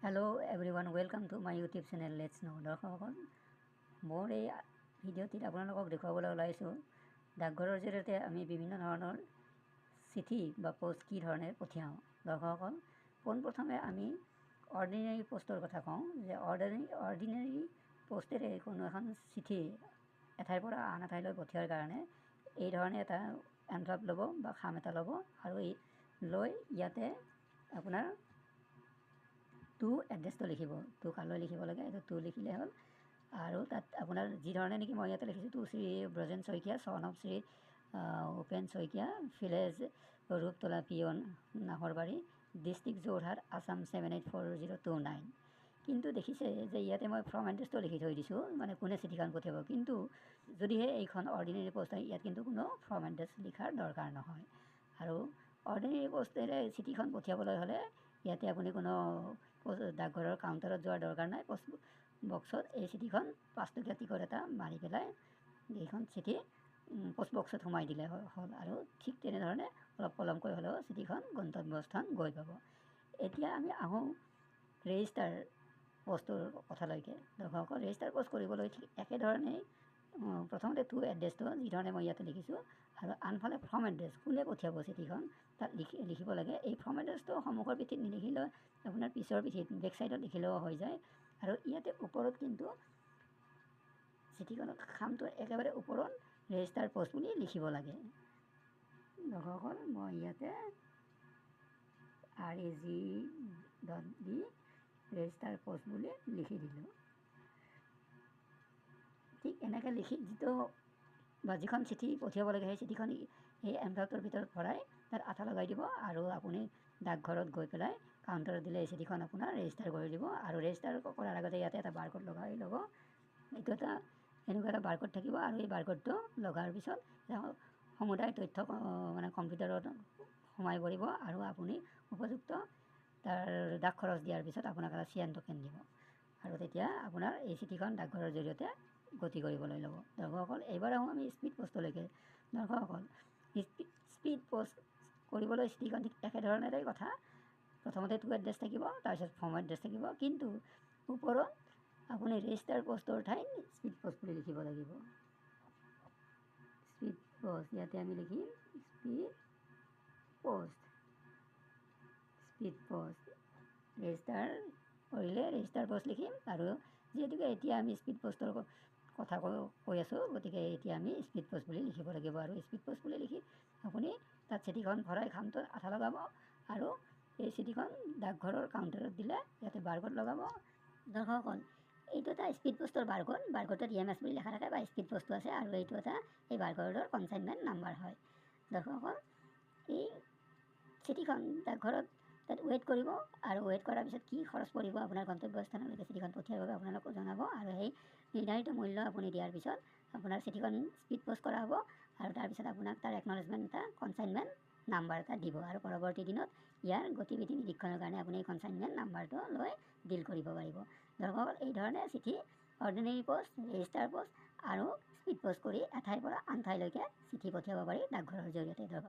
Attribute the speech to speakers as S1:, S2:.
S1: Hello' every one welcome to my YouTube channel let's no' দৰ্শকসকল মোৰ এই ভিডিঅ'টিত আপোনালোকক দেখুৱাবলৈ ওলাইছোঁ ডাকঘৰৰ জৰিয়তে আমি বিভিন্ন ধৰণৰ চিঠি বা পষ্ট কি ধৰণে পঠিয়াওঁ দৰ্শকসকল পোনপ্ৰথমে আমি অৰ্ডিনেৰী পষ্টৰ কথা কওঁ যে অৰ্ডিনেৰী অৰ্ডিনেৰী পষ্টেৰে কোনো এখন চিঠি এঠাইৰ পৰা আন এঠাইলৈ পঠিওৱাৰ কাৰণে এই ধৰণে এটা এনভেলপ ল'ব বা খাম এটা ল'ব আৰু এই লৈ ইয়াতে আপোনাৰ টু এড্ৰেছটো লিখিব টু কালৈ লিখিব লাগে এইটো টু লিখিলে হ'ল। আৰু তাত আপোনাৰ যি ধৰণে নেকি মই ইয়াতে লিখিছোঁ two Shri Brajen Saikia son of Shri Upen Saikia village Ruptala peon Naharbari district Jorhat Assam seven eight four zero' two nine কিন্তু দেখিছে যে ইয়াতে মই ফ্ৰম এড্ৰেছটো লিখি থৈ দিছোঁ মানে কোনে চিঠিখন পঠিয়াব। কিন্তু যদিহে এইখন অৰ্ডিনেৰী পষ্ট হয় ইয়াত কিন্তু কোনো ফ্ৰম এড্ৰেছ লিখাৰ দৰকাৰ নহয়। আৰু অৰ্ডিনেৰী পষ্টেৰে চিঠিখন পঠিয়াবলৈ হ'লে ইয়াতে আপুনি কোনো ডাকঘৰৰ কাউণ্টাৰত যোৱাৰ দৰকাৰ নাই। পষ্ট বক্সত এই চিঠিখন পাঁচটকীয়া টিকট এটা মাৰি পেলাই এইখন চিঠি পষ্ট বক্সত সোমাই দিলে হ'ল। আৰু ঠিক তেনেধৰণে অলপ পলমকৈ হ'লেও চিঠিখন গন্তব্যস্থান গৈ পাব। এতিয়া আমি আহোঁ ৰেজিষ্টাৰ পষ্টটোৰ কথালৈকে। দৰ্শকসকল ৰেজিষ্টাৰ পষ্ট কৰিবলৈ ঠিক একেধৰণেই প্ৰথমতে টু এড্ৰেছটো যিধৰণে মই ইয়াতে লিখিছোঁ আৰু আনফালে ফ্ৰম এড্ৰেছ কোনে পঠিয়াব চিঠিখন তাত লিখি লিখিব লাগে। এই ফ্ৰম এড্ৰেছটো সন্মুখৰ পিঠিত নিলিখিলেও আপোনাৰ পিছৰ পিঠিত বেক চাইডত লিখিলেও হৈ যায়। আৰু ইয়াতে ওপৰত কিন্তু চিঠিখনত খামটো একেবাৰে ওপৰত ৰেজিষ্টাৰ পষ্ট বুলি লিখিব লাগে। দৰ্শকসকল মই ইয়াতে R A G dot D register post বুলি লিখি দিলোঁ। ঠিক এনেকৈ লিখি যিটো বা যিখন চিঠি পঠিয়াব লাগে সেই চিঠিখন সেই এনভেলপটোৰ ভিতৰত ভৰাই তাত আঠা লগাই দিব আৰু আপুনি ডাকঘৰত গৈ পেলাই কাউণ্টাৰত দিলে এই চিঠিখন আপোনাৰ ৰেজিষ্টাৰ কৰি দিব আৰু ৰেজিষ্টাৰ কৰাৰ আগতে ইয়াতে এটা বাৰকোড লগাই ল'ব। এইটো এটা এনেকুৱা এটা বাৰকোড থাকিব আৰু এই বাৰকোডটো লগাৰ পিছত সমুদায় তথ্য মানে কম্পিউটাৰত সোমাই পৰিব আৰু আপুনি উপযুক্ত তাৰ ডাক খৰচ দিয়াৰ পিছত আপোনাক এটা চিয়ান টকেন দিব। আৰু তেতিয়া আপোনাৰ এই চিঠিখন ডাকঘৰৰ জৰিয়তে গতি কৰিবলৈ ল'ব। দৰ্শকসকল এইবাৰ আহোঁ আমি স্পীড পষ্টলৈকে দৰ্শকসকল স্পীড স্পীড পষ্ট কৰিবলৈ চিঠিখন ঠিক একেধৰণেৰে কথা। প্ৰথমতে টু এড্ৰেছ থাকিব তাৰপিছত ফৰ্ম এড্ৰেছ থাকিব। কিন্তু ওপৰত আপুনি ৰেজিষ্টাৰ পষ্টৰ ঠাইত স্পীড পষ্ট বুলি লিখিব লাগিব। স্পীড পষ্ট ইয়াতে আমি লিখিম speed post speed post register কৰিলে ৰেজিষ্টাৰ পষ্ট লিখিম। আৰু যিহেতুকে এতিয়া আমি স্পীড পষ্টৰ কথা কৈ আছোঁ। গতিকে এতিয়া আমি স্পীড পষ্ট বুলি লিখিব লাগিব আৰু স্পীড পষ্ট বুলি লিখি আপুনি তাত চিঠিখন ভৰাই খামটোত আঠা লগাব আৰু এই চিঠিখন ডাকঘৰৰ কাউণ্টাৰত দিলে ইয়াতে বাৰকোড লগাব। দৰ্শকসকল, এইটো এটা স্পীড পষ্টৰ বাৰকোড বাৰকোডত ই এম এছ বুলি লেখা থাকে বা স্পীড পষ্টটো আছে আৰু এইটো এটা এই বাৰকোডৰ কনচাইনমেণ্ট নাম্বাৰ হয়। দৰ্শকসকল, এই চিঠিখন ডাকঘৰত তাত ৱেইট কৰিব আৰু ৱেইট কৰাৰ পিছত কি খৰচ পৰিব আপোনাৰ গন্তব্যস্থানলৈকে চিঠিখন পঠিয়াৰ বাবে আপোনালোকক জনাব আৰু সেই নিৰ্ধাৰিত মূল্য আপুনি দিয়াৰ পিছত আপোনাৰ চিঠিখন স্পীড পষ্ট কৰা হ'ব আৰু তাৰপিছত আপোনাক তাৰ একনলেজমেণ্ট এটা কনচাইনমেণ্ট নাম্বাৰ এটা দিব আৰু পৰৱৰ্তী দিনত ইয়াৰ গতিবিধি নিৰীক্ষণৰ কাৰণে আপুনি এই কনচাইনমেণ্ট নাম্বাৰটো লৈ ডিল কৰিব পাৰিব। দৰ্শকসকল এই ধৰণে চিঠি অৰ্ডিনেৰী পষ্ট ৰেজিষ্টাৰ পষ্ট আৰু স্পীড পষ্ট কৰি এঠাইৰ পৰা আন ঠাইলৈকে চিঠি পঠিয়াব পাৰি ডাকঘৰৰ জৰিয়তে। দৰ্শক